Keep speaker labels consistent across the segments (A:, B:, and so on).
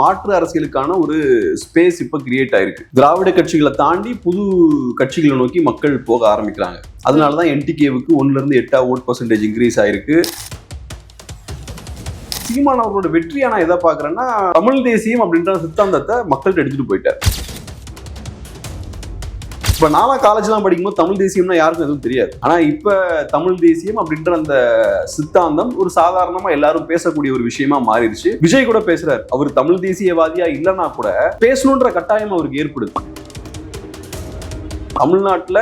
A: மாற்று அரசியலுக்கான ஒரு ஸ்பேஸ் இப்ப கிரியேட் ஆயிருக்கு. திராவிட கட்சிகளை தாண்டி புது கட்சிகளை நோக்கி மக்கள் போக ஆரம்பிக்கிறாங்க. அதனாலதான் என்டிகேவுக்கு ஒன்னுல இருந்து எட்டா ஓட் பர்சன்டேஜ் இன்க்ரீஸ் ஆயிருக்கு. சீமான் அவர்களோட வெற்றியை நான் எதை பாக்குறேன்னா தமிழ் தேசியம் அப்படின்ற சித்தாந்தத்தை மக்கள்கிட்ட எடுத்துட்டு போயிட்டார். இப்போ நான்லாம் காலேஜ்லாம் படிக்கும்போது தமிழ் தேசியம்னா யாருக்கும் எதுவும் தெரியாது. ஆனா இப்போ தமிழ் தேசியம் அப்படின்ற அந்த சித்தாந்தம் ஒரு சாதாரணமா எல்லாரும் பேசக்கூடிய ஒரு விஷயமா மாறிடுச்சு. விஜய் கூட பேசுறாரு. அவர் தமிழ் தேசியவாதியா இல்லைன்னா கூட பேசணுன்ற கட்டாயம் அவருக்கு ஏற்படுது. தமிழ்நாட்டுல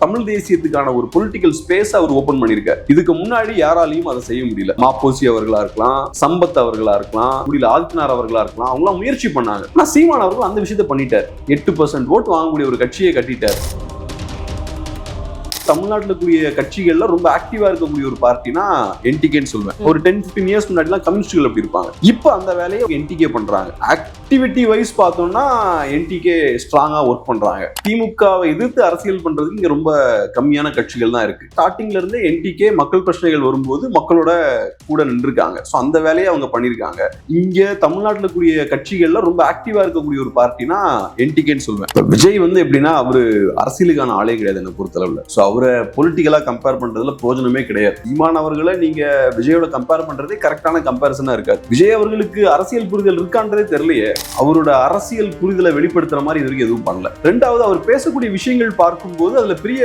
A: தமிழ் தேசியத்துக்கான ஒரு பொலிட்டிக்கல் ஸ்பேஸ் அவர் ஓபன் பண்ணிருக்காரு இதுக்கு முன்னாடி யாராலையும் அதை செய்ய முடியல. மாப்போசி அவர்களா இருக்கலாம் சம்பத் அவர்களா இருக்கலாம் முடியல ஆதித்யநாத் அவர்களா இருக்கலாம் அவங்களாம் முயற்சி பண்ணாங்க. ஆனால் சீமான் அவர்கள் அந்த விஷயத்த பண்ணிட்டார். எட்டு பர்சன்ட் ஓட்டு வாங்கக்கூடிய ஒரு கட்சியை கட்டிட்டார். தமிழ்நாட்டில் கூடிய கட்சிகள்ல ரொம்ப ஆக்டிவா இருக்கக்கூடிய ஒரு பார்ட்டினா என்டிகேன்னு சொல்லுவேன் ஒரு டென் பிப்டீன் இயர்ஸ் முன்னாடிலாம் கம்யூனிஸ்டுகள் அப்படி இருப்பாங்க. இப்போ அந்த வேலையை என்டிகே பண்றாங்க. ஆக்டிவிட்டி வைஸ் பார்த்தோம்னா என்டிகே ஸ்ட்ராங்காக ஒர்க் பண்ணுறாங்க திமுகவை எதிர்த்து அரசியல் பண்றதுக்கு இங்கே ரொம்ப கம்மியான கட்சிகள் தான் இருக்குது ஸ்டார்டிங்ல இருந்து என்டிகே மக்கள் பிரச்சனைகள் வரும்போது மக்களோட கூட நின்றுருக்காங்க. ஸோ அந்த வேலையை அவங்க பண்ணியிருக்காங்க இங்கே தமிழ்நாட்டில் கூடிய கட்சிகள்ல ரொம்ப ஆக்டிவாக இருக்கக்கூடிய ஒரு பார்ட்டினா என்டிகேன்னு சொல்லுவேன். விஜய் வந்து எப்படின்னா அவர் அரசியலுக்கான ஆளே கிடையாது என்னை பொறுத்தளவில். ஸோ அவரை பொலிட்டிக்கலாக கம்பேர் பண்ணுறதுல பிரயோஜனமே கிடையாது. ஈமான் அவர்களை நீங்கள் விஜயோட கம்பேர் பண்ணுறதே கரெக்டான கம்பேரிசனாக இருக்காது. விஜய் அவர்களுக்கு அரசியல் புரிதல் இருக்கான்றதே தெரியலையே. அவரோட அரசியல் புரிதலை வெளிப்படுத்துற மாதிரி இது வரைக்கும் எதுவும் பண்ணல. ரெண்டாவது அவர் பேசக்கூடிய விஷயங்கள் பார்க்கும்போது அதுல பெரிய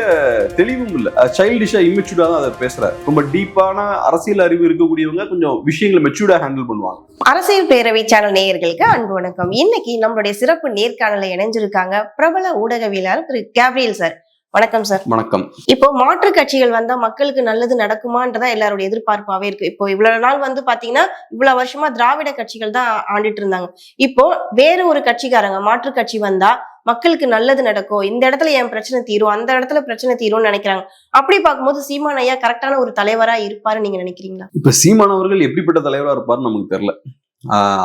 A: தெளிவும் இல்ல. சைல்டிஷா இம்மெச்சூர்டா தான் அதை பேசுறாரு. ரொம்ப டீப்பான அரசியல் அறிவு இருக்கக்கூடியவங்க கொஞ்சம் விஷயங்களை மெச்சூர்டா ஹேண்டில் பண்ணுவாங்க.
B: அரசியல் பேரவை சேனல் நேயர்களுக்கு அன்பு வணக்கம். இன்னைக்கு நம்மளுடைய சிறப்பு நேர்காணல இணைஞ்சிருக்காங்க பிரபல ஊடகவியலாளர் திரு கேப்ரியல் சார். வணக்கம் சார்
A: வணக்கம்.
B: இப்போ மாற்று கட்சிகள் வந்தா மக்களுக்கு நல்லது நடக்குமான்றதா எல்லாரோட எதிர்பார்ப்பாவே இருக்கு. இப்போ இவ்வளவு நாள் வந்து பாத்தீங்கன்னா இவ்வளவு வருஷமா திராவிட கட்சிகள் தான் ஆண்டுட்டு இருந்தாங்க. இப்போ வேற ஒரு கட்சிக்காரங்க மாற்று கட்சி வந்தா மக்களுக்கு நல்லது நடக்கும் இந்த இடத்துல என் பிரச்சனை தீரும்? அந்த இடத்துல பிரச்சனை தீரும்னு நினைக்கிறாங்க. அப்படி பார்க்கும்போது சீமான் ஐயா கரெக்டான ஒரு தலைவரா இருப்பாருன்னு நீங்க நினைக்கிறீங்களா?
A: இப்ப சீமான் அவர்கள் எப்படிப்பட்ட தலைவரா இருப்பாருன்னு நமக்கு தெரியல.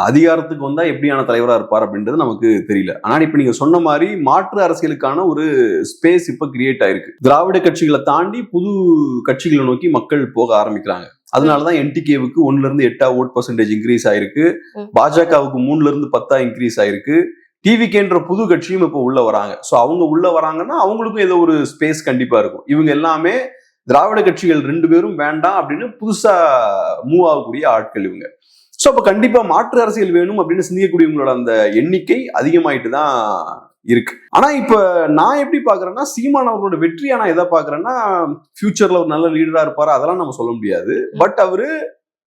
A: அதிகாரத்துக்கு வந்தா எப்படியான தலைவரா இருப்பார் அப்படின்றது நமக்கு தெரியல. ஆனா இப்ப நீங்க சொன்ன மாதிரி மாற்று அரசியலுக்கான ஒரு ஸ்பேஸ் இப்ப கிரியேட் ஆயிருக்கு. திராவிட கட்சிகளை தாண்டி புது கட்சிகளை நோக்கி மக்கள் போக ஆரம்பிக்கிறாங்க. அதனாலதான் என்டிகேவுக்கு ஒன்னுல இருந்து எட்டா ஓட் பர்சன்டேஜ் இன்க்ரீஸ் ஆயிருக்கு. பாஜகவுக்கு மூணுல இருந்து பத்தா இன்க்ரீஸ் ஆயிருக்கு. டிவிகேன்ற புது கட்சியும் இப்போ உள்ள வராங்க. ஸோ அவங்க உள்ள வராங்கன்னா அவங்களுக்கும் ஏதோ ஒரு ஸ்பேஸ் கண்டிப்பா இருக்கும். இவங்க எல்லாமே திராவிட கட்சிகள் ரெண்டு பேரும் வேண்டாம் அப்படின்னு புதுசா மூவ் ஆகக்கூடிய ஆட்கள் இவங்க. ஸோ அப்போ கண்டிப்பா மாற்று அரசியல் வேணும் அப்படின்னு சிந்திக்கக்கூடியவங்களோட அந்த எண்ணிக்கை அதிகமாயிட்டு தான் இருக்கு. ஆனா இப்ப நான் எப்படி பாக்குறேன்னா சீமான் அவர்களோட வெற்றியா நான் எதை பாக்குறேன்னா ஃபியூச்சர்ல ஒரு நல்ல லீடரா இருப்பாரு அதெல்லாம் நம்ம சொல்ல முடியாது. பட் அவரு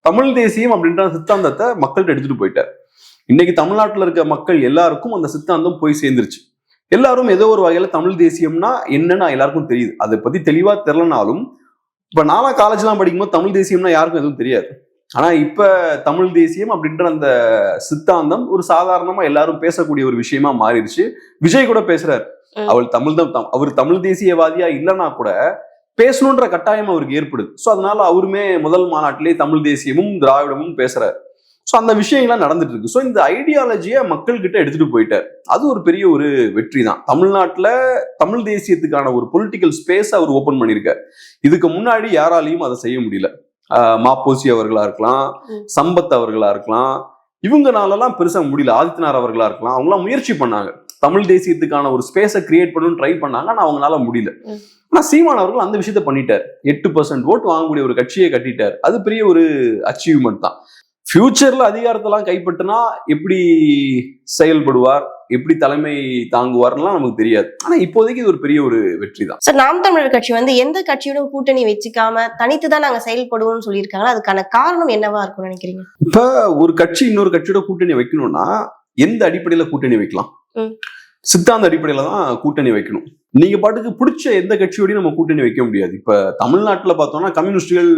A: தமிழ் தேசியம் அப்படின்ற சித்தாந்தத்தை மக்கள்கிட்ட எடுத்துட்டு போயிட்டார். இன்னைக்கு தமிழ்நாட்டுல இருக்க மக்கள் எல்லாருக்கும் அந்த சித்தாந்தம் போய் சேர்ந்துருச்சு. எல்லாரும் ஏதோ ஒரு வகையில தமிழ் தேசியம்னா என்னன்னு எல்லாருக்கும் தெரியுது. அதை பத்தி தெளிவா தெரிலனாலும் இப்ப நான்லாம் காலேஜ்லாம் படிக்கும்போது தமிழ் தேசியம்னா யாருக்கும் எதுவும் தெரியாது. ஆனா இப்ப தமிழ் தேசியம் அப்படின்ற அந்த சித்தாந்தம் ஒரு சாதாரணமா எல்லாரும் பேசக்கூடிய ஒரு விஷயமா மாறிடுச்சு. விஜய் கூட பேசுறாரு. அவள் தமிழ் தான் அவர் தமிழ் தேசியவாதியா இல்லைன்னா கூட பேசணுன்ற கட்டாயம் அவருக்கு ஏற்படுது. ஸோ அதனால அவருமே முதல் மாநாட்டிலே தமிழ் தேசியமும் திராவிடமும் பேசுறாரு. ஸோ அந்த விஷயங்கள்லாம் நடந்துட்டு இருக்கு ஸோ இந்த ஐடியாலஜியை மக்கள்கிட்ட எடுத்துட்டு போயிட்டார். அது ஒரு பெரிய ஒரு வெற்றி தான். தமிழ்நாட்டில் தமிழ் தேசியத்துக்கான ஒரு பொலிட்டிக்கல் ஸ்பேஸ் அவர் ஓபன் பண்ணியிருக்கார். இதுக்கு முன்னாடி யாராலையும் அதை செய்ய முடியல. மாப்போசி அவர்களா இருக்கலாம். சம்பத் அவர்களா இருக்கலாம் இவங்கனாலலாம் பெருசா முடியல. ஆதித்யநாத் அவர்களா இருக்கலாம். அவங்களாம் முயற்சி பண்ணாங்க. தமிழ் தேசியத்துக்கான ஒரு ஸ்பேஸை கிரியேட் பண்ணணும்னு ட்ரை பண்ணாங்க. ஆனா அவங்களால முடியல. ஆனா சீமான் அவர்கள் அந்த விஷயத்த பண்ணிட்டார். எட்டு பர்சன்ட் ஓட்டு வாங்கக்கூடிய ஒரு கட்சியை கட்டிட்டார். அது பெரிய ஒரு அச்சீவ்மெண்ட் தான். ஃபியூச்சர்ல அதிகாரத்தெல்லாம் கைப்பற்றினா எப்படி செயல்படுவார்? எப்படி தலைமை தாங்குவார்லாம் நமக்கு தெரியாது. ஆனா இப்போதைக்கு இது ஒரு பெரிய ஒரு வெற்றி தான்
B: சார் நாம் தமிழர் கட்சி வந்து எந்த கட்சியோடும் கூட்டணி வச்சுக்காம தனித்து தான் நாங்க செயல்படுவோம்னு சொல்லியிருக்காங்களா? அதுக்கான காரணம் என்னவா இருக்கும்னு நினைக்கிறீங்க?
A: இப்ப ஒரு கட்சி இன்னொரு கட்சியோட கூட்டணி வைக்கணும்னா எந்த அடிப்படையில கூட்டணி வைக்கலாம். சித்தாந்த அடிப்படையில தான் கூட்டணி வைக்கணும். நீங்க பாட்டுக்கு பிடிச்ச எந்த கட்சியோடையும் நம்ம கூட்டணி வைக்க முடியாது. இப்ப தமிழ்நாட்டுல பார்த்தோம்னா கம்யூனிஸ்டுகள்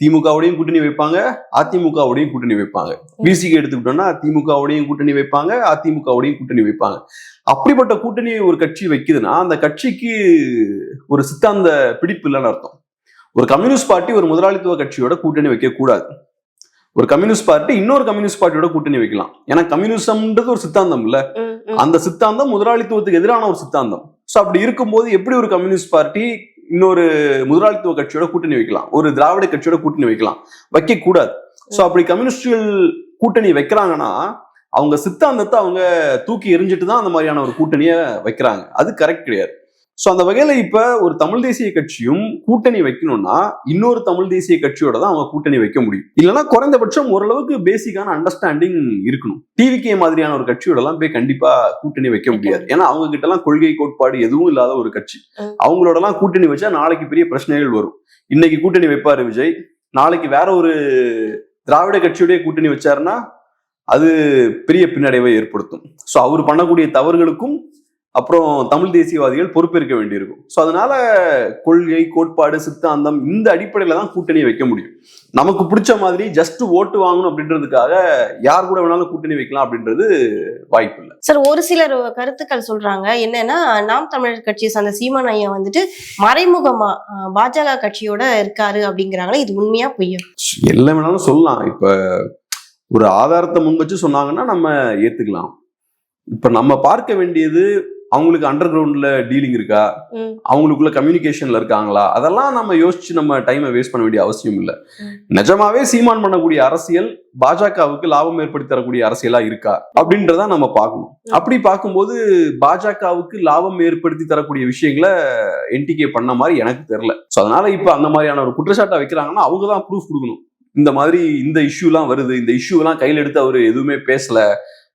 A: திமுகவோடையும் கூட்டணி வைப்பாங்க அதிமுகவோடையும் கூட்டணி வைப்பாங்க. பிசிக்கு எடுத்துக்கிட்டோம்னா திமுகவோடையும் கூட்டணி வைப்பாங்க அதிமுகவோடையும் கூட்டணி வைப்பாங்க. அப்படிப்பட்ட கூட்டணி ஒரு கட்சி வைக்குதுன்னா அந்த கட்சிக்கு ஒரு சித்தாந்த பிடிப்பு இல்லைன்னு அர்த்தம். ஒரு கம்யூனிஸ்ட் பார்ட்டி ஒரு முதலாளித்துவ கட்சியோட கூட்டணி வைக்க கூடாது ஒரு கம்யூனிஸ்ட் பார்ட்டி இன்னொரு கம்யூனிஸ்ட் பார்ட்டியோட கூட்டணி வைக்கலாம். ஏன்னா கம்யூனிசம்ன்றது ஒரு சித்தாந்தம் இல்ல. அந்த சித்தாந்தம் முதலாளித்துவத்துக்கு எதிரான ஒரு சித்தாந்தம். ஸோ அப்படி இருக்கும்போது எப்படி ஒரு கம்யூனிஸ்ட் பார்ட்டி இன்னொரு முதலாளித்துவ கட்சியோட கூட்டணி வைக்கலாம். ஒரு திராவிட கட்சியோட கூட்டணி வைக்கலாம். வைக்க கூடாது ஸோ அப்படி கம்யூனிஸ்டுகள் கூட்டணி வைக்கிறாங்கன்னா அவங்க சித்தாந்தத்தை அவங்க தூக்கி எரிஞ்சிட்டு தான் அந்த மாதிரியான ஒரு கூட்டணியை வைக்கிறாங்க. அது கரெக்ட் கிடையாது. ஸோ அந்த வகையில இப்ப ஒரு தமிழ் தேசிய கட்சியும் கூட்டணி வைக்கணும்னா இன்னொரு தமிழ் தேசிய கட்சியோட தான் அவங்க கூட்டணி வைக்க முடியும். இல்லைன்னா குறைந்தபட்சம் ஓரளவுக்கு பேசிக்கான அண்டர்ஸ்டாண்டிங் இருக்கணும். டிவிகே மாதிரியான ஒரு கட்சியோட எல்லாம் போய் கண்டிப்பா கூட்டணி வைக்க முடியாது. ஏன்னா அவங்க கிட்ட எல்லாம் கொள்கை கோட்பாடு எதுவும் இல்லாத ஒரு கட்சி.
B: ம்.
A: அவங்களோட எல்லாம் கூட்டணி வச்சா நாளைக்கு பெரிய பிரச்சனைகள் வரும். இன்னைக்கு கூட்டணி வைப்பாரு விஜய். நாளைக்கு வேற ஒரு திராவிட கட்சியுடைய கூட்டணி வச்சாருன்னா அது பெரிய பின்னடைவை ஏற்படுத்தும். ஸோ அவர் பண்ணக்கூடிய தவறுகளுக்கும் அப்புறம் தமிழ் தேசியவாதிகள் பொறுப்பேற்க வேண்டியிருக்கும். ஸோ அதனால கொள்கை கோட்பாடு சித்தாந்தம் இந்த அடிப்படையில தான் கூட்டணி வைக்க முடியும். நமக்கு பிடிச்ச மாதிரி ஜஸ்ட் ஓட்டு வாங்கணும் அப்படின்றதுக்காக யார் கூட வேணாலும் கூட்டணி வைக்கலாம் அப்படின்றது வாய்ப்பு இல்லை.
B: சார் ஒரு சிலர் கருத்துக்கள் சொல்றாங்க. என்னன்னா நாம் தமிழர் கட்சியை சார்ந்த சீமான் ஐயா வந்துட்டு மறைமுகமா பாஜக கட்சியோட இருக்காரு அப்படிங்கிறாங்களே இது உண்மையா பொய்யா?
A: எல்லாம் வேணாலும் சொல்லலாம். இப்ப ஒரு ஆதாரத்தை முன் வச்சு சொன்னாங்கன்னா நம்ம ஏத்துக்கலாம். இப்ப நம்ம பார்க்க வேண்டியது அவங்களுக்கு அண்டர் கிரவுண்ட்ல டீலிங் இருக்கா. அவங்களுக்குள்ள கம்யூனிகேஷன்ல இருக்காங்களா? அதெல்லாம் நம்ம யோசிச்சு நம்ம டைமை வேஸ்ட் பண்ண வேண்டிய அவசியம் இல்லை. நிஜமாவே சீமான் பண்ணக்கூடிய அரசியல் பாஜகவுக்கு லாபம் ஏற்படுத்தி தரக்கூடிய அரசியலா இருக்கா? அப்படின்றத நம்ம பார்க்கணும். அப்படி பார்க்கும்போது பாஜகவுக்கு லாபம் ஏற்படுத்தி தரக்கூடிய விஷயங்களை என்டிகே பண்ண மாதிரி எனக்கு தெரியல. ஸோ அதனால இப்ப அந்த மாதிரியான ஒரு குற்றச்சாட்டை வைக்கிறாங்கன்னா அவங்க தான் ப்ரூஃப் கொடுக்கணும். இந்த மாதிரி இந்த இஷ்யூலாம் வருது. இந்த இஷ்யூலாம் கையில் எடுத்து அவர் எதுவுமே பேசல.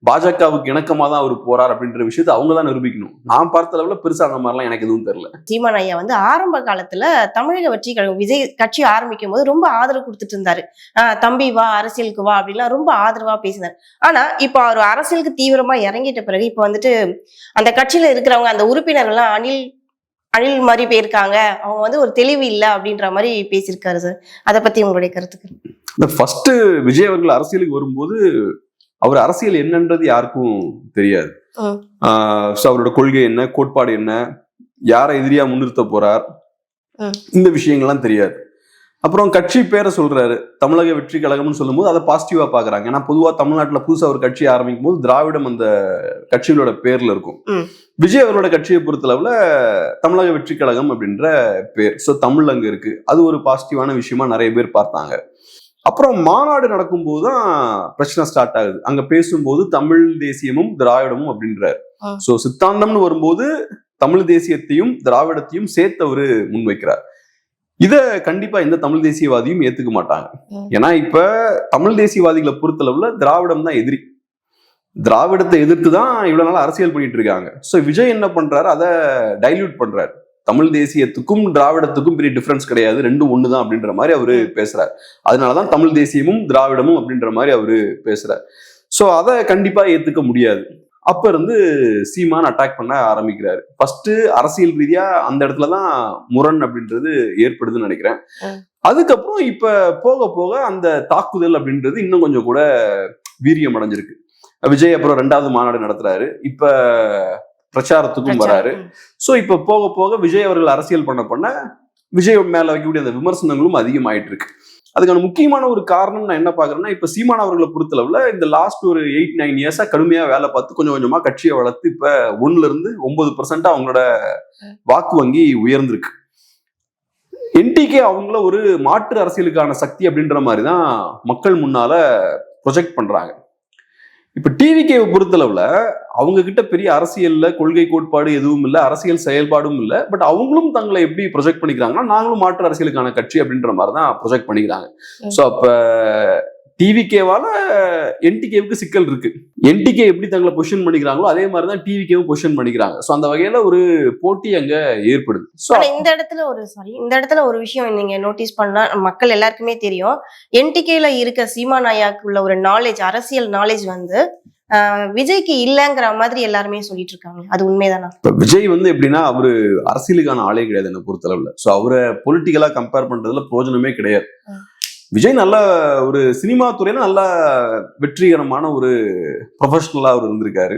A: பாஜகவுக்கு இணக்கமா தான் அவர் போறார் அப்படின்ற விஷயத்தை அவங்க தான் நிரூபிக்கணும். நான் பார்த்த அளவுல பெருசா அந்த மாதிரிலாம் எனக்கு எதுவும் தெரியல.
B: சீமான் ஐயா வந்து ஆரம்ப காலத்துல தமிழக வெற்றி கழகம் விஜய் கட்சி ஆரம்பிக்கும் போது ரொம்ப ஆதரவு கொடுத்துட்டு இருந்தாரு. தம்பி வா அரசியலுக்கு வா அப்படிலாம் ரொம்ப ஆதரவா பேசினார். ஆனா இப்போ அவர் அரசியலுக்கு தீவிரமா இறங்கிட்ட பிறகு இப்போ வந்துட்டு அந்த கட்சியில இருக்கிறவங்க அந்த உறுப்பினர்கள்லாம் அணில் அணில் மாதிரி போயிருக்காங்க. அவங்க வந்து ஒரு தெளிவு இல்லை அப்படின்ற மாதிரி பேசியிருக்காரு சார். அதை பத்தி உங்களுடைய கருத்துக்கு
A: இந்த ஃபர்ஸ்ட் விஜய் அவர்கள் அரசியலுக்கு வரும்போது அவர் அரசியல் என்னன்றது யாருக்கும் தெரியாது. அவரோட கொள்கை என்ன கோட்பாடு என்ன யாரை எதிரியா முன்னிறுத்த போறார். இந்த விஷயங்கள்லாம் தெரியாது. அப்புறம் கட்சி பேரை சொல்றாரு தமிழக வெற்றி கழகம்னு சொல்லும்போது அதை பாசிட்டிவா பாக்குறாங்க ஏன்னா பொதுவா தமிழ்நாட்டுல புதுசா ஒரு கட்சி ஆரம்பிக்கும் போது திராவிடம் அந்த கட்சிகளோட பேர்ல இருக்கும். விஜய் அவரோட கட்சியை பொறுத்தளவுல தமிழக வெற்றி கழகம் அப்படின்ற பேர். ஸோ தமிழ் அங்க இருக்கு. அது ஒரு பாசிட்டிவான விஷயமா நிறைய பேர் பார்த்தாங்க. அப்புறம் மாநாடு நடக்கும்போது தான் பிரச்சனை ஸ்டார்ட் ஆகுது. அங்க பேசும்போது தமிழ் தேசியமும் திராவிடமும் அப்படின்றார். ஸோ சித்தாந்தம்னு வரும்போது தமிழ் தேசியத்தையும் திராவிடத்தையும் சேர்த்து அவரு முன்வைக்கிறார். இத கண்டிப்பா எந்த தமிழ் தேசியவாதியும் ஏத்துக்க மாட்டாங்க. ஏன்னா இப்ப தமிழ் தேசியவாதிகளை பொறுத்தளவுல திராவிடம் தான் எதிரி. திராவிடத்தை எதிர்த்து தான் இவ்வளவு நாள் அரசியல் பண்ணிட்டு இருக்காங்க. ஸோ விஜய் என்ன பண்றாரு? அதை டைல்யூட் பண்றாரு. தமிழ் தேசியத்துக்கும் திராவிடத்துக்கும் பெரிய டிஃபரன்ஸ் கிடையாது. ரெண்டும் ஒண்ணுதான் அப்படின்ற மாதிரி அவரு பேசுறாரு. அதனாலதான் தமிழ் தேசியமும் திராவிடமும் அப்படின்ற மாதிரி அவரு பேசுறாரு. ஸோ அதை கண்டிப்பா ஏத்துக்க முடியாது. அப்ப இருந்து சீமான் அட்டாக் பண்ண ஆரம்பிக்கிறாரு. ஃபர்ஸ்ட் அரசியல் ரீதியா அந்த இடத்துல தான் முரண் அப்படின்றது ஏற்படுதுன்னு நினைக்கிறேன். அதுக்கப்புறம் இப்ப போக போக அந்த தாக்குதல் அப்படின்றது இன்னும் கொஞ்சம் கூட வீரியம் அடைஞ்சிருக்கு. விஜய் அப்புறம் ரெண்டாவது மாநாடு நடத்துறாரு. இப்ப பிரச்சாரத்துக்கும் வராரு. ஸோ இப்போ போக போக விஜய் அவர்கள் அரசியல் பண்ண பண்ண விஜய் மேல வைக்கக்கூடிய அந்த விமர்சனங்களும் அதிகமாயிட்டு இருக்கு அதுக்கான முக்கியமான ஒரு காரணம் நான் என்ன பாக்குறேன்னா இப்ப சீமான் அவர்களை பொறுத்தளவுல இந்த லாஸ்ட் ஒரு எயிட் நைன் இயர்ஸா கடுமையா வேலை பார்த்து கொஞ்சம் கொஞ்சமா கட்சியை வளர்த்து இப்ப ஒண்ணுல இருந்து ஒன்பது பர்சன்ட் அவங்களோட வாக்கு வங்கி உயர்ந்திருக்கு. என்டிகே அவங்கள ஒரு மாற்று அரசியலுக்கான சக்தி அப்படின்ற மாதிரி தான் மக்கள் முன்னால ப்ரொஜெக்ட் பண்றாங்க. இப்ப டிவிகேவை பொறுத்தளவுல அவங்க கிட்ட பெரிய அரசியல்ல கொள்கை கோட்பாடு எதுவும் இல்ல அரசியல் செயல்பாடும் இல்ல பட் அவங்களும் தங்களை எப்படி ப்ரொஜெக்ட் பண்ணிக்கிறாங்கன்னா நாங்களும் மாற்று அரசியலுக்கான கட்சி அப்படின்ற மாதிரி தான் ப்ரொஜெக்ட் பண்ணிக்கிறாங்க. ஸோ அப்ப டிவிகேவால என்டிகேவுக்கு சிக்கல் இருக்கு. என்டிகே எப்படி தங்களை பொசிஷன் பண்ணிக்கிறாங்களோ அதே மாதிரி தான் டிவிகேவும் பொசிஷன் பண்ணிக்கிறாங்க. ஸோ அந்த வகையில ஒரு போட்டி அங்க ஏற்படுது. ஸோ
B: இந்த இடத்துல ஒரு சாரி இந்த இடத்துல ஒரு விஷயம் நீங்க நோட்டீஸ் பண்ணா மக்கள் எல்லாருக்குமே தெரியும். என்டிகேல இருக்க சீமா நாயாக்கு உள்ள ஒரு நாலேஜ் அரசியல் நாலேஜ் வந்து விஜய்க்கு இல்லைங்கிற மாதிரி எல்லாருமே சொல்லிட்டு இருக்காங்க. அது உண்மைதானா?
A: இப்ப விஜய் வந்து எப்படின்னா அவரு அரசியலுக்கான ஆளே கிடையாது என்ன பொறுத்தளவுல. ஸோ அவரை பொலிட்டிக்கலா கம்பேர் பண்றதுல பிரயோஜனமே கிடையாது. விஜய் நல்ல ஒரு சினிமா துறையில நல்ல வெற்றிகரமான ஒரு ப்ரொஃபஷனலா அவர் இருந்திருக்காரு.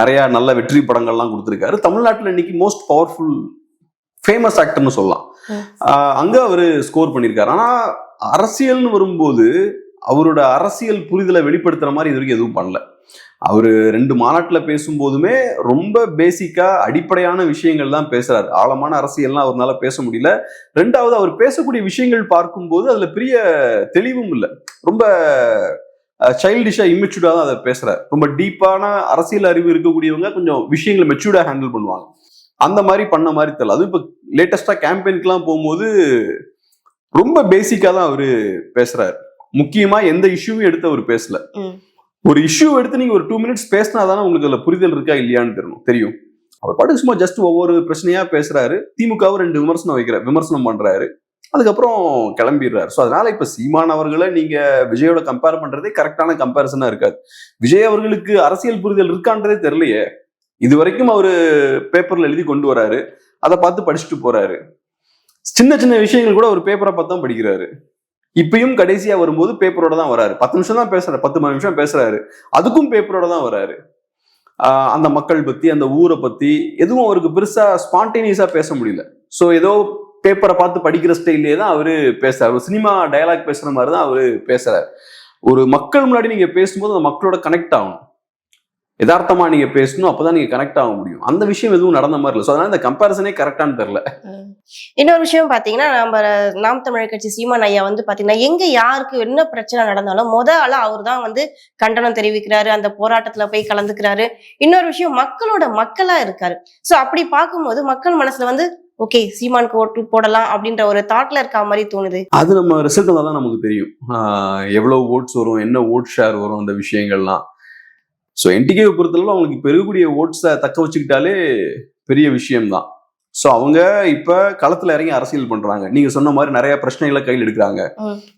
A: நிறைய நல்ல வெற்றி படங்கள்லாம் கொடுத்திருக்காரு. தமிழ்நாட்டுல இன்னைக்கு மோஸ்ட் பவர்ஃபுல் ஃபேமஸ் ஆக்டர்னு சொல்லலாம். அங்க அவரு ஸ்கோர் பண்ணியிருக்காரு. ஆனா அரசியல்னு வரும்போது அவரோட அரசியல் புரிதலை வெளிப்படுத்துகிற மாதிரி இது வரைக்கும் எதுவும் பண்ணல. அவர் ரெண்டு மாநாட்டில் பேசும்போதுமே ரொம்ப பேசிக்காக அடிப்படையான விஷயங்கள் தான் பேசுகிறார் ஆழமான அரசியல்லாம் அவரால பேச முடியல. ரெண்டாவது அவர் பேசக்கூடிய விஷயங்கள் பார்க்கும்போது அதில் பெரிய தெளிவும் இல்லை. ரொம்ப சைல்டிஷாக இம்மெச்சூர்டாக தான் அதை பேசுகிறார் ரொம்ப டீப்பான அரசியல் அறிவு இருக்கக்கூடியவங்க கொஞ்சம் விஷயங்களை மெச்சூர்டாக ஹேண்டில் பண்ணுவாங்க. அந்த மாதிரி பண்ண மாதிரி தெரியல. அதுவும் இப்போ லேட்டஸ்ட்டாக கேம்பெயின்க்குலாம் போகும்போது ரொம்ப பேசிக்காக தான் அவர் பேசுகிறார் முக்கியமா எந்த இஷ்யூவும் எடுத்து அவர் பேசல. ஒரு இஷ்யூ எடுத்து நீங்க ஒரு டூ மினிட்ஸ் பேசினா தானே உங்களுக்கு அதுல புரிதல் இருக்கா இல்லையான்னு தெரியணும். தெரியும். அவர் பாட்டுக்கு சும்மா ஜஸ்ட் ஒவ்வொரு பிரச்சனையா பேசுறாரு. திமுகவும் ரெண்டு விமர்சனம் வைக்கிற விமர்சனம் பண்றாரு. அதுக்கப்புறம் கிளம்பிடுறாரு. ஸோ அதனால இப்ப சீமான் அவர்களை நீங்க விஜயோட கம்பேர் பண்றதே கரெக்டான கம்பேரிசனா இருக்காது. விஜய் அவர்களுக்கு அரசியல் புரிதல் இருக்கான்றதே தெரியலையே. இது வரைக்கும் அவரு பேப்பர்ல எழுதி கொண்டு வராரு. அதை பார்த்து படிச்சுட்டு போறாரு. சின்ன சின்ன விஷயங்கள் கூட ஒரு பேப்பரை பார்த்து தான் படிக்கிறாரு. இப்பயும் கடைசியா வரும்போது பேப்பரோட தான் வராரு. பத்து நிமிஷம் தான் பேசுறாரு. பத்து மணி நிமிஷம் பேசுறாரு. அதுக்கும் பேப்பரோட தான் வராரு. அந்த மக்கள் பத்தி அந்த ஊரை பத்தி எதுவும் அவருக்கு பெருசா ஸ்பான்டேனியஸா பேச முடியல. ஸோ ஏதோ பேப்பரை பார்த்து படிக்கிற ஸ்டைல்லே தான் அவரு பேசுறாரு. ஒரு சினிமா டயலாக் பேசுற மாதிரி தான் அவரு பேசுறாரு. ஒரு மக்கள் முன்னாடி நீங்க பேசும்போது அந்த மக்களோட கனெக்ட் ஆகணும். யதார்த்தமா நீங்க பேசணும் அப்பதான் நீங்க கனெக்ட் ஆக முடியும். அந்த விஷயம் எதுவும் நடந்த மாதிரி இல்லை. ஸோ அதனால இந்த கம்பேரிசனே கரெக்டானு தெரியல.
B: இன்னொரு விஷயம் பாத்தீங்கன்னா நம்ம நாம் தமிழர் கட்சி சீமான் ஐயா வந்து பாத்தீங்கன்னா எங்க யாருக்கு என்ன பிரச்சனை நடந்தாலும் முத ஆளா அவர் தான் வந்து கண்டனம் தெரிவிக்கிறாரு அந்த போராட்டத்துல போய் கலந்துக்கிறாரு. இன்னொரு விஷயம் மக்களோட மக்களா இருக்காரு. சோ அப்படி பார்க்கும்போது மக்கள் மனசுல வந்து ஓகே சீமானுக்கு ஓட்டு போடலாம் அப்படின்ற ஒரு தாட்ல இருக்க மாதிரி தோணுது.
A: அது நம்ம ரிசல்ட் தான் நமக்கு தெரியும். எவ்வளவு ஓட்ஸ் வரும் என்ன ஓட் ஷேர் வரும் அந்த விஷயங்கள்லாம். ஸோ என்டிகேவை பொறுத்தளவு அவங்களுக்கு பெருகக்கூடிய ஓட்ஸை தக்க வச்சுக்கிட்டாலே பெரிய விஷயம்தான். ஸோ அவங்க இப்போ களத்தில் இறங்கி அரசியல் பண்றாங்க. நீங்க சொன்ன மாதிரி நிறைய பிரச்சனைகளை கையில் எடுக்கிறாங்க.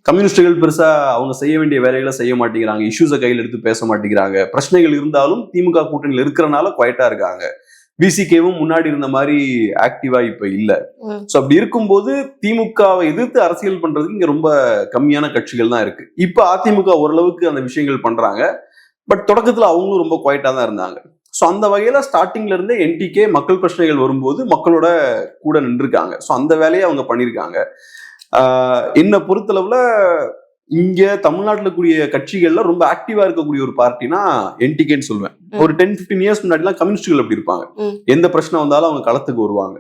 A: கம்யூனிஸ்டுகள் பெருசா அவங்க செய்ய வேண்டிய வேலைகளை செய்ய மாட்டேங்கிறாங்க. இஷ்யூஸை கையில் எடுத்து பேச மாட்டேங்கிறாங்க. பிரச்சனைகள் இருந்தாலும் திமுக கூட்டணியில் இருக்கிறனால குவைட்டா இருக்காங்க. விசிகேவும் முன்னாடி இருந்த மாதிரி ஆக்டிவா இப்ப இல்ல. சோ அப்படி இருக்கும்போது திமுகவை எதிர்த்து அரசியல் பண்றதுக்கு இங்க ரொம்ப கம்மியான கட்சிகள் தான் இருக்கு. இப்ப அதிமுக ஓரளவுக்கு அந்த விஷயங்கள் பண்றாங்க. பட் தொடக்கத்துல அவங்களும் ரொம்ப குவைட்டா தான் இருந்தாங்க. ஸோ அந்த வகையில ஸ்டார்டிங்ல இருந்தே என்டிகே மக்கள் பிரச்சனைகள் வரும்போது மக்களோட கூட நின்றுருக்காங்க. ஸோ அந்த வேலையை அவங்க பண்ணியிருக்காங்க என்னை பொறுத்தளவுல இங்க தமிழ்நாட்டுல கூடிய கட்சிகள்ல ரொம்ப ஆக்டிவா இருக்கக்கூடிய ஒரு பார்ட்டினா என்டிகேன்னு சொல்லுவேன். ஒரு டென் பிப்டீன் இயர்ஸ் முன்னாடிலாம் கம்யூனிஸ்டுகள் அப்படி இருப்பாங்க. எந்த பிரச்சனை வந்தாலும் அவங்க களத்துக்கு வருவாங்க.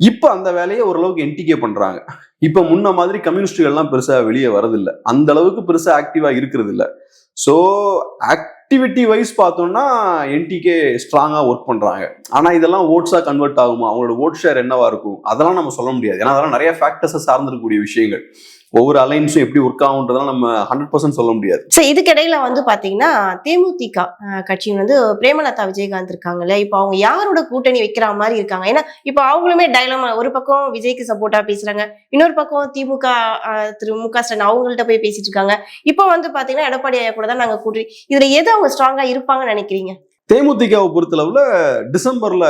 A: இப்ப அந்த வேலையை ஓரளவுக்கு என்டிகே பண்றாங்க. இப்ப முன்ன மாதிரி கம்யூனிஸ்டுகள்லாம் பெருசா வெளியே வரதில்ல அந்த அளவுக்கு பெருசா ஆக்டிவா இருக்கிறது இல்ல ஸோ ஆக்டிவிட்டி வைஸ் பார்த்தோம்னா என்டிகே ஸ்ட்ராங்காக ஒர்க் பண்ணுறாங்க ஆனால் இதெல்லாம் ஓட்ஸாக கன்வெர்ட் ஆகுமா? அவங்களோட ஓட் ஷேர் என்னவா இருக்கும்? அதெல்லாம் நம்ம சொல்ல முடியாது. ஏன்னா அதெல்லாம் நிறைய ஃபேக்டர்ஸை சார்ந்திருக்கக்கூடிய விஷயங்கள். ஒவ்வொரு அலைன்ஸும் எப்படி ஒர்க் ஆகுன்றதெல்லாம் நம்ம ஹண்ட்ரட் பர்சன்ட் சொல்ல முடியாது.
B: சோ இதுக்கிடையில வந்து பாத்தீங்கன்னா தேமுதிக கட்சியின் வந்து பிரேமலதா விஜயகாந்த் இருக்காங்கல்ல. இப்போ அவங்க யாரோட கூட்டணி வைக்கிற மாதிரி இருக்காங்க? ஏன்னா இப்போ அவங்களுமே டைலமா ஒரு பக்கம் விஜய்க்கு சப்போர்ட்டா பேசுறாங்க இன்னொரு பக்கம் திமுக திரு மு க ஸ்டாலின் அவங்கள்ட்ட போய் பேசிட்டு இருக்காங்க. இப்போ வந்து பாத்தீங்கன்னா எடப்பாடி ஐயா கூட தான் நாங்க கூட்டணி. இதுல எது அவங்க ஸ்ட்ராங்கா இருப்பாங்கன்னு நினைக்கிறீங்க?
A: தேமுதிகவை பொறுத்தளவுல டிசம்பர்ல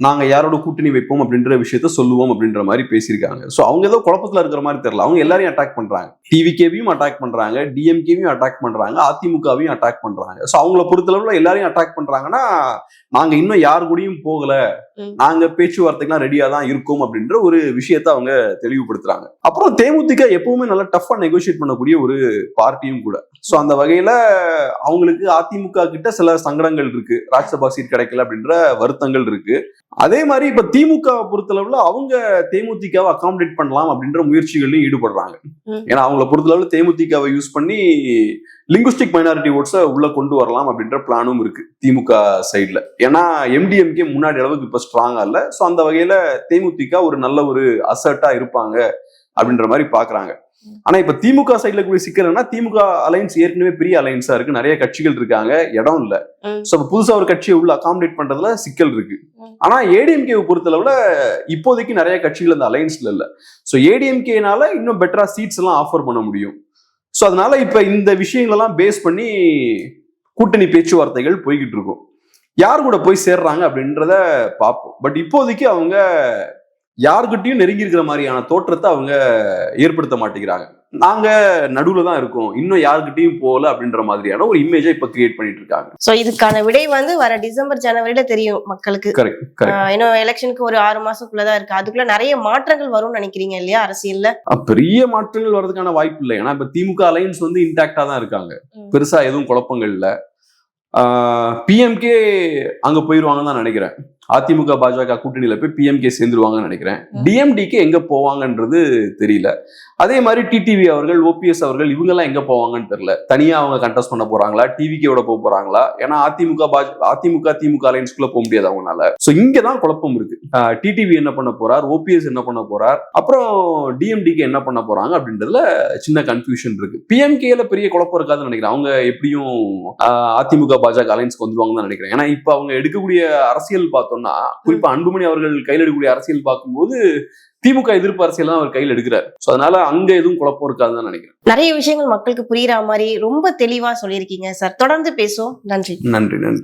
A: நாங்க யாரோட கூட்டணி வைப்போம் அப்படின்ற விஷயத்த சொல்லுவோம் அப்படின்ற மாதிரி பேசியிருக்காங்க. ஸோ அவங்க ஏதோ குழப்பத்துல இருக்கிற மாதிரி தெரியல. அவங்க எல்லாரையும் அட்டாக் பண்றாங்க. டிவிகேவையும் அட்டாக் பண்றாங்க. டிஎம்கேவையும் அட்டாக் பண்றாங்க. அதிமுகவையும் அட்டாக் பண்றாங்க. ஸோ அவங்கள பொறுத்தளவுல எல்லாரையும் அட்டாக் பண்றாங்கன்னா நாங்க இன்னும் யார் கூடயும் போகல.
B: ம்.
A: நாங்க பேச்சுவார்த்தைக்கெல்லாம் ரெடியா தான் இருக்கோம் அப்படின்ற ஒரு விஷயத்த அவங்க தெளிவுபடுத்துறாங்க. அப்புறம் தேமுதிக எப்பவுமே நல்லா டஃபா நெகோஷியேட் பண்ணக்கூடிய ஒரு பார்ட்டியும் கூட. ஸோ அந்த வகையில அவங்களுக்கு அதிமுக கிட்ட சில சங்கடங்கள் இருக்கு. ராஜ்யசபா சீட் கிடைக்கல அப்படின்ற வருத்தங்கள் இருக்கு. அதே மாதிரி இப்ப திமுக பொறுத்தளவுல அவங்க தேமுதிகவை அகாமடேட் பண்ணலாம் அப்படின்ற முயற்சிகள்லையும் ஈடுபடுறாங்க. ஏன்னா அவங்கள பொறுத்தளவுல தேமுதிகவை யூஸ் பண்ணி லிங்குஸ்டிக் மைனாரிட்டி ஓட்ஸை உள்ள கொண்டு வரலாம் அப்படின்ற பிளானும் இருக்கு திமுக சைட்ல ஏன்னா எம்டிஎம்கே முன்னாடி அளவுக்கு இப்ப ஸ்ட்ராங்கா இல்ல. ஸோ அந்த வகையில தேமுதிக ஒரு நல்ல ஒரு அசர்ட்டா இருப்பாங்க அப்படின்ற மாதிரி பாக்குறாங்க. ஆனா இப்ப திமுக சைட்ல கூடிய சிக்கல் என்னன்னா திமுக அலைன்ஸ் ஏற்கனவே பெரிய அலைன்ஸா இருக்கு. நிறைய கட்சிகள் இருக்காங்க. இடம் இல்ல. சோ புதுசா ஒரு கட்சியை உள்ள அகாமடேட் பண்றதுல சிக்கல் இருக்கு. ஆனா ஏடிஎம்கே பொறுத்தளவுல இப்போதைக்கு நிறைய கட்சிகள் அந்த அலைன்ஸ்ல இல்ல. சோ ஏடிஎம்கேனால இன்னும் பெட்டரா சீட்ஸ் எல்லாம் ஆஃபர் பண்ண முடியும். சோ அதனால இப்ப இந்த விஷயங்களெல்லாம் பேஸ் பண்ணி கூட்டணி பேச்சுவார்த்தைகள் போய்கிட்டு இருக்கும். யார் கூட போய் சேர்றாங்க அப்படின்றத பார்ப்போம். பட் இப்போதைக்கு அவங்க யாருக்கிட்டையும் நெருங்கி இருக்கிற மாதிரியான தோற்றத்தை அவங்க ஏற்படுத்த மாட்டேங்கிறாங்க. நாங்க நடுவுல தான் இருக்கோம். இன்னும் யாருக்கிட்டையும் போகல அப்படின்ற மாதிரியான ஒரு இமேஜை இப்ப கிரியேட் பண்ணிட்டு இருக்காங்க.
B: சோ இதுக்கான விடை வந்து வர டிசம்பர் ஜனவரியில தெரியும் மக்களுக்கு. இன்னும் எலெக்ஷனுக்கு ஒரு ஆறு மாசத்துக்குள்ளதான் இருக்கு. அதுக்குள்ள நிறைய மாற்றங்கள் வரும்னு நினைக்கிறீங்க இல்லையா அரசியல்ல?
A: பெரிய மாற்றங்கள் வர்றதுக்கான வாய்ப்பு இல்லை. ஏன்னா இப்ப திமுக அலைன்ஸ் வந்து இன்டாக்டா தான் இருக்காங்க. பெருசா எதுவும் குழப்பங்கள் இல்ல. பிஎம்கே அங்க போயிருவாங்கன்னு தான் நினைக்கிறேன். அதிமுக பாஜக கூட்டணியில போய் பிஎம்கே சேர்ந்துருவாங்கன்னு நினைக்கிறேன். டிஎம்டிக்கு எங்க போவாங்கன்றது தெரியல. அதே மாதிரி டிடிவி அவர்கள் ஓபிஎஸ் அவர்கள் இவங்கெல்லாம் எங்க போவாங்கன்னு தெரியல. தனியா அவங்க கண்டெஸ்ட் பண்ண போறாங்களா? டிவிக்கோட போக போறாங்களா? ஏன்னா அதிமுக பாஜ அதிமுக திமுக அலைன்ஸ்குள்ள போக முடியாது அவங்களால. சோ இங்க தான் குழப்பம் இருக்கு. டிடிவி என்ன பண்ண போறார்? ஓபிஎஸ் என்ன பண்ண போறார்? அப்புறம் டிஎம்டிக்கு என்ன பண்ண போறாங்க அப்படின்றதுல சின்ன கன்ஃபியூஷன் இருக்கு. பிஎம்கேல பெரிய குழப்பம் இருக்காதுன்னு நினைக்கிறேன். அவங்க எப்படியும் அதிமுக பாஜக அலைன்ஸ்க்கு வந்துருவாங்கன்னு நினைக்கிறேன். ஏன்னா இப்ப அவங்க எடுக்கக்கூடிய அரசியல் பார்த்தோம்னா குறிப்பா அன்புமணி அவர்கள் கையில் எடுக்கக்கூடிய அரசியல் பார்க்கும்போது திமுக எதிர்ப்பு அரசியல் தான் அவர் கையில் எடுக்கிறார். சோ அதனால அங்க எதுவும் குழப்பம் இருக்காதுன்னு தான் நினைக்கிறேன்.
B: நிறைய விஷயங்கள் மக்களுக்கு புரியுற மாதிரி ரொம்ப தெளிவா சொல்லியிருக்கீங்க சார். தொடர்ந்து பேசுவோம். நன்றி.
A: நன்றி நன்றி.